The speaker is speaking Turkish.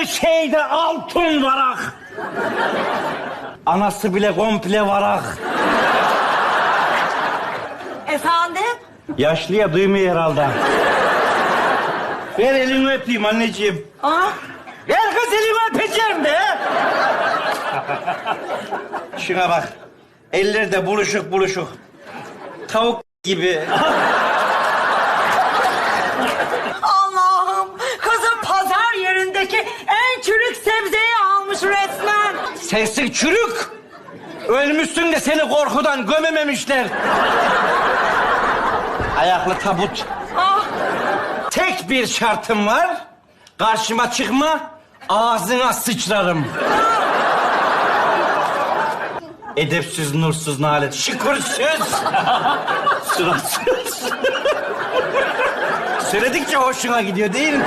Her şeyde altın varak. Anası bile komple varak. Efendim? Yaşlıya duymuyor herhalde. Ver elini öpeyim anneciğim. Aa, Ver kız elimi öpeceğim de. Şuna bak. Eller de buruşuk buruşuk. Tavuk gibi. Sensin çürük. Ölmüşsün de seni korkudan gömememişler. Ayaklı tabut. Ah, Tek bir şartım var. Karşıma çıkma, ağzına sıçrarım. Edepsiz, nursuz, nalet, şükürsüz. Suratsız. Söyledikçe hoşuna gidiyor değil mi?